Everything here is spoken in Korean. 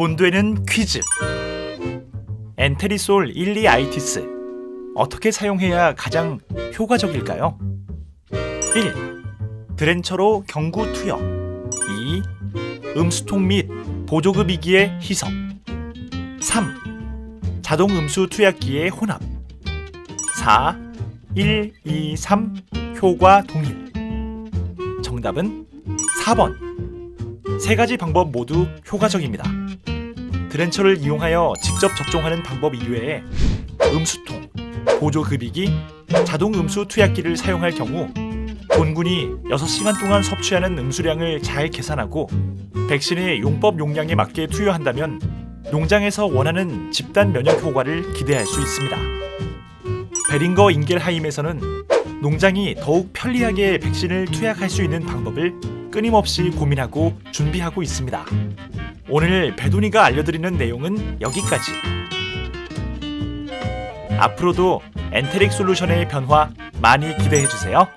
돈 되는 퀴즈. 엔테리솔 12 아이티스. 어떻게 사용해야 가장 효과적일까요? 1. 드렌처로 경구 투여. 2. 음수통 및 보조급이기의 희석. 3. 자동 음수 투약기의 혼합. 4. 1, 2, 3 효과 동일. 정답은 4번. 세 가지 방법 모두 효과적입니다. 드렌처를 이용하여 직접 접종하는 방법 이외에 음수통, 보조급이기, 자동 음수 투약기를 사용할 경우 본군이 6시간 동안 섭취하는 음수량을 잘 계산하고 백신의 용법 용량에 맞게 투여한다면 농장에서 원하는 집단 면역 효과를 기대할 수 있습니다. 베링거 인겔하임에서는 농장이 더욱 편리하게 백신을 투약할 수 있는 방법을 끊임없이 고민하고 준비하고 있습니다. 오늘 배돈이가 알려드리는 내용은 여기까지. 앞으로도 엔테릭 솔루션의 변화 많이 기대해 주세요.